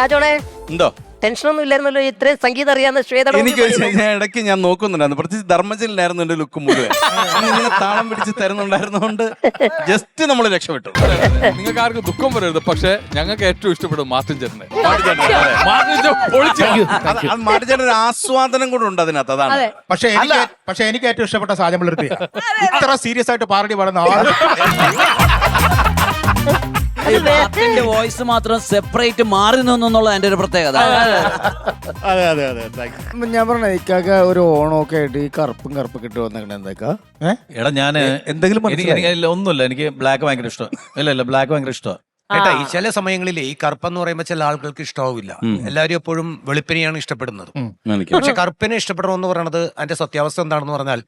ഷാജോണെ എന്തോ ടെൻഷനൊന്നും ഇല്ലായിരുന്നല്ലോ ഇത്രയും സംഗീതം അറിയാവുന്ന ശ്വേത എനിക്ക് ഞാൻ ഇടയ്ക്ക് ഞാൻ നോക്കുന്നുണ്ടായിരുന്നു. പ്രത്യേകിച്ച് ധർമ്മജലിലായിരുന്നു എന്റെ ലുക്ക് മുഴുവൻ. ഇങ്ങനെ താളം പിടിച്ച് തരുന്നുണ്ടായിരുന്നോണ്ട് ജസ്റ്റ് നമ്മൾ രക്ഷപ്പെട്ടു. നിങ്ങൾക്ക് ആർക്കും ദുഃഖം വരരുത് പക്ഷെ ഞങ്ങൾക്ക് ഏറ്റവും ഇഷ്ടപ്പെടും മാർട്ടിൻ ചേട്ടനെ. മാർട്ടിൻ ചേട്ടൻ പൊളിച്ചു. അത് അത് മാടിച്ചേട്ടൻ ഒരു ആസ്വാദനം കൂടെ ഉണ്ട് അതിനകത്ത് അതാണ്. പക്ഷെ എനിക്ക് പക്ഷെ എനിക്ക് ഏറ്റവും ഇഷ്ടപ്പെട്ട സാധനം ഇത്ര സീരിയസ് ആയിട്ട് പാരടി പാടുന്ന ആൾ. മാർട്ടിന്റെ വോയിസ് മാത്രം സെപ്പറേറ്റ് മാറി നിന്നു എന്നുള്ളത് എന്റെ ഒരു പ്രത്യേകത. അതെ അതെ. അതെ ഞാൻ പറഞ്ഞ ഇക്കാക്ക ഒരു ഓണമൊക്കെ ആയിട്ട് ഈ കറുപ്പും കറുപ്പ് കിട്ടു വന്നേക്കണ എടാ ഞാൻ എന്തെങ്കിലും ഒന്നുമില്ല എനിക്ക് ബ്ലാക്ക് ഭയങ്കര ഇഷ്ടം ഇല്ല ഇല്ല ബ്ലാക്ക് ഭയങ്കര ഇഷ്ടമാണ് കേട്ടാ ഈ ചില സമയങ്ങളിൽ ഈ കറുപ്പെന്ന് പറയുമ്പോൾ ചില ആളുകൾക്ക് ഇഷ്ടാവില്ല എല്ലാവരും എപ്പോഴും വെളുപ്പിനെയാണ് ഇഷ്ടപ്പെടുന്നത്. പക്ഷെ കറുപ്പിനെ ഇഷ്ടപ്പെടണമെന്ന് പറയുന്നത് അതിന്റെ സത്യാവസ്ഥ എന്താണെന്ന് പറഞ്ഞാൽ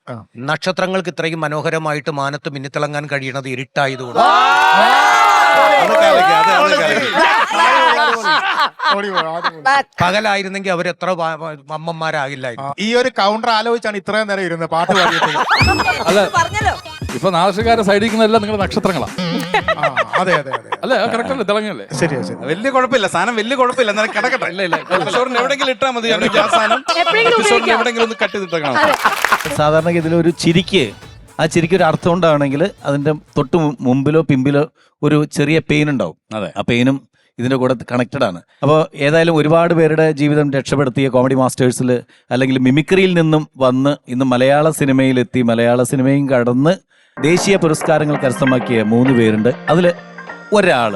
നക്ഷത്രങ്ങൾക്ക് ഇത്രയും മനോഹരമായിട്ട് മാനത്ത് മിന്നിത്തിളങ്ങാൻ കഴിയുന്നത് ഇരുട്ടായതുകൊണ്ട് പകലായിരുന്നെങ്കിൽ അവരെത്ര അമ്മമാരാകില്ലായിരുന്നു ഈ ഒരു കൗണ്ടർ ആലോചിച്ചാണ് ഇത്രയും നേരം ഇരുന്നത് പാട്ട് പാടിയിട്ട്. അല്ല പറഞ്ഞല്ലോ. ഇപ്പൊ നാശകാരെ സൈഡിൽ നിൽക്കുന്നതെല്ലാം നിങ്ങളുടെ നക്ഷത്രങ്ങളാ. അതെ അതെ അതെ. അല്ല കറക്റ്റ് അല്ലേ തിളങ്ങല്ലേ? ശരിയാ ശരി വലിയ കുഴപ്പമില്ല സാധനം വലിയ കുഴപ്പമില്ല എന്നാലും കിടക്കട്ടെ. ഇല്ല ഇല്ല കിഷോറിന് എവിടെയെങ്കിലും ഇട്ടാൽ മതി ആ സാധനം. എവിടെയെങ്കിലും ഒന്ന് കട്ട് ചെയ്തിട്ടേക്കണം സാധാരണഗതിയിൽ ഒരു ചിരിക്ക് ആ ചിരിക്ക് ഒരു അർത്ഥം ഉണ്ടാവണമെങ്കിൽ അതിന്റെ തൊട്ട് മുമ്പിലോ പിമ്പിലോ ഒരു ചെറിയ പെയിൻ ഉണ്ടാവും. അതെ. ആ പെയിനും ഇതിന്റെ കൂടെ കണക്റ്റഡ് ആണ്. അപ്പോൾ ഏതായാലും ഒരുപാട് പേരുടെ ജീവിതം രക്ഷപ്പെടുത്തിയ കോമഡി മാസ്റ്റേഴ്സിൽ അല്ലെങ്കിൽ മിമിക്രിയിൽ നിന്നും വന്ന് ഇന്ന് മലയാള സിനിമയിലെത്തി മലയാള സിനിമയും കടന്ന് ദേശീയ പുരസ്കാരങ്ങൾ കരസ്ഥമാക്കിയ മൂന്ന് പേരുണ്ട്. അതിൽ ഒരാൾ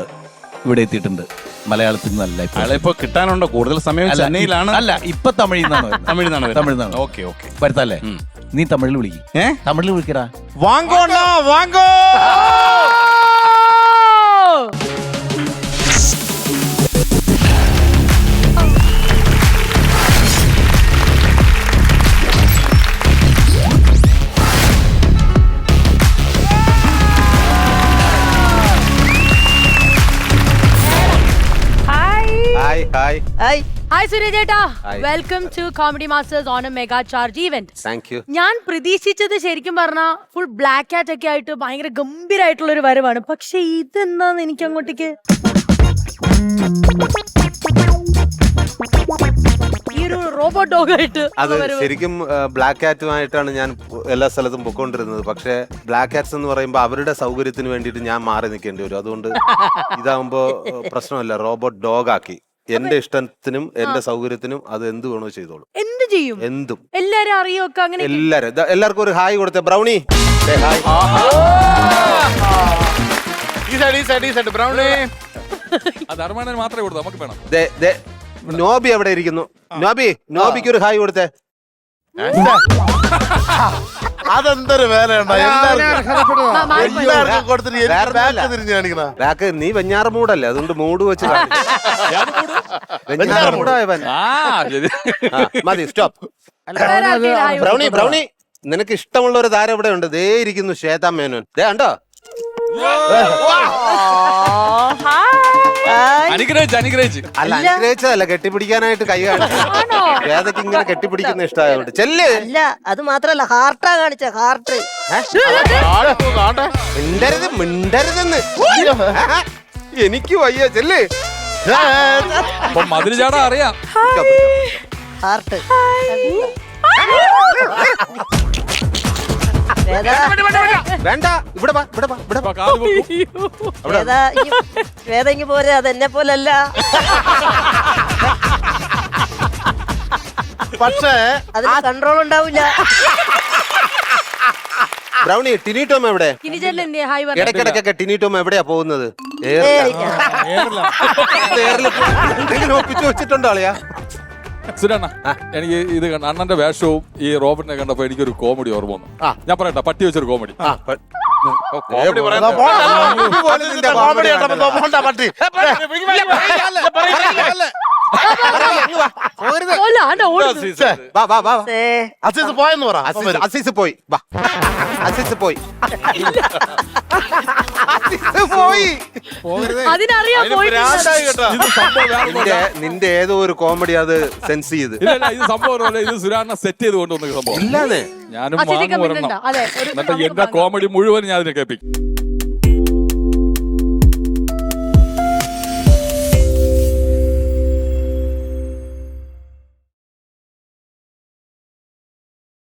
ഇവിടെ എത്തിയിട്ടുണ്ട്. മലയാളത്തിൽ നല്ല ഇപ്പൊ. കിട്ടാനുണ്ടോ? കൂടുതൽ സമയം ചെന്നൈയിലാണ്. അല്ല ഇപ്പൊ തമിഴിൽ നിന്നാണ് വരുന്നത്. തമിഴിൽ നിന്നാണ് തമിഴിൽ നിന്നാണ്. Okay okay. വരുത്തല്ലേ? നീ തമിഴിൽ വിളിക്കും. തമിഴിൽ വിളിക്കടാ. വാങ്ങോ വാങ്ങോ ഹായ് ഹായ് ഹായ് സുരേഷ് ചേട്ടാ Hi. Welcome to comedy masters on a mega charge event thank you ഞാൻ പ്രതീക്ഷിച്ചത് ശരിക്കും പറഞ്ഞാൽ ഫുൾ ബ്ലാക്ക് കാറ്റ് ഒക്കെ ആയിട്ട് ഭയങ്കര ഗംഭീരമായിട്ടുള്ള ഒരു വരവാണ്. പക്ഷെ ഇതെന്താന്ന് എനിക്ക് അങ്ങോട്ടേക്ക് റോബോട്ട് ഡോഗ് ആയിട്ട് അത്. ശരിക്കും ബ്ലാക്ക് കാറ്റുമായിട്ടാണ് ഞാൻ എല്ലാ സ്ഥലത്തും പൊക്കോണ്ടിരുന്നത്. പക്ഷേ ബ്ലാക്ക് കാറ്റ്സ് എന്ന് പറയുമ്പോൾ അവരുടെ സൗകര്യത്തിന് വേണ്ടിയിട്ട് ഞാൻ മാറി നിൽക്കേണ്ടി വരും. അതുകൊണ്ട് ഇതാകുമ്പോൾ പ്രശ്നമല്ല. റോബോട്ട് ഡോഗ് ആക്കി. എന്റെ ഇഷ്ടത്തിനും എന്റെ സൗകര്യത്തിനും അത് എന്ത് വേണോ ചെയ്തോളൂ. എന്ത് ചെയ്യും? എന്തും. എല്ലാരും അറിയൊക്കെ അങ്ങനെ എല്ലാരും. ദാ എല്ലാവർക്കും ഒരു ഹായ് കൊടുത്ത. ബ്രൗണി. ദേ, ഹായ്. ഈ സൈഡ് ഈ സൈഡ് ഈ സൈഡ് ബ്രൗണി. അത് മാത്രമേ കൊടുത്തു? നമുക്ക് വേണം. ദേ, ദേ, നോബി എവിടെ ഇരിക്കുന്നു? നോബി നോബിക്ക് ഒരു ഹായ് കൊടുത്തേ. അതെന്തൊരു വേലയുണ്ടോ? മാ- മാറിപ്പോയി. ബാക്ക് നീ വെഞ്ഞാറ് മൂടല്ലേ? അതുകൊണ്ട് മൂട് വെച്ച്. വെഞ്ഞാറ് മൂടായവൻ മതി സ്റ്റോപ്പ് ഹായ് ബ്രൗണി ബ്രൗണി നിനക്ക് ഇഷ്ടമുള്ള ഒരു താരം ഇവിടെ ഉണ്ട്. ദേ ഇരിക്കുന്നു ശ്വേതാ മേനോൻ. ദേ കണ്ടോ? അനുഗ്രഹിച്ച് അനുഗ്രഹിച്ച്. അല്ല അനുഗ്രഹിച്ചതല്ല കെട്ടിപ്പിടിക്കാനായിട്ട് കൈ കാണിച്ചു. ശ്വേതക്ക് ഇങ്ങനെ കെട്ടിപ്പിടിക്കുന്ന ഇഷ്ടമായതുകൊണ്ട് ചെല്ല്. അല്ല അത് മാത്രല്ല ഹാർട്ടാ കാണിച്ച ഹാർട്ട് മിണ്ടരുത് മിണ്ടരുതെന്ന്. എനിക്ക് വയ്യ. ചെല്ല്. മതിൽ ചാടാ അറിയാം. ഹാർട്ട് ശ്വേത വേണ്ട ഇവിടെ വാ ഇവിടെ വാ ഇവിടെ വാ. പൊക്കും. ശ്വേത ഇങ്ങ് ശ്വേത ഇങ്ങ് പോരെ അത് എന്നെ പോലല്ല. പക്ഷേ അതിന് കൺട്രോൾ ഉണ്ടാവില്ല ബ്രൗണി ടിനി ടോം എവിടെ? ഇനി എന്ത് ഹായ് പറഞ്ഞു. ഇടയ്ക്കിടയ്ക്കൊക്കെ ടിനി ടോം എവിടെയാ പോകുന്നത്? ഏറില്ല. എന്തെങ്കിലും ഒപ്പിച്ചു വെച്ചിട്ടുണ്ടോ അളിയാ സുരണ്ണ എനിക്ക് ഇത് കണ്ട അണ്ണന്റെ വേഷവും ഈ റോബിനെ കണ്ടപ്പോ എനിക്കൊരു കോമഡി ഓർമ്മ വന്നു ഞാൻ പറയട്ടെ പട്ടി വെച്ചൊരു കോമഡി പ- കോമഡി ആണ്ട ഓടുന്നു. അസീസ് പോയെന്ന് പറ അസീസ് പോയി വാ അസീസ് പോയി അസീസ് പോയി അതിനറിയാൻ പോയിട്ടില്ല ഇത് സംഭവം വേറെ ഒന്നുമല്ല. നിന്റെ നിന്റെ ഏതോ ഒരു കോമഡി അത് സെൻസ് ചെയ്ത് ഇല്ല ഇല്ല ഇത് സംഭവം ഒന്നുമല്ല. ഇത് സുരാണ സെറ്റ് ചെയ്ത് കൊണ്ടുവന്ന സംഭവം ഇല്ലാതെ ഞാനും അച്ഛന്റെ വാങ്ങും കമന്റ് ഒരെണ്ണം ഉണ്ടോ? അതെ, ഒരു എന്നിട്ട് നമുക്ക് എന്റെ കോമഡി മുഴുവൻ ഞാൻ അതിനെ കേൾപ്പിക്കും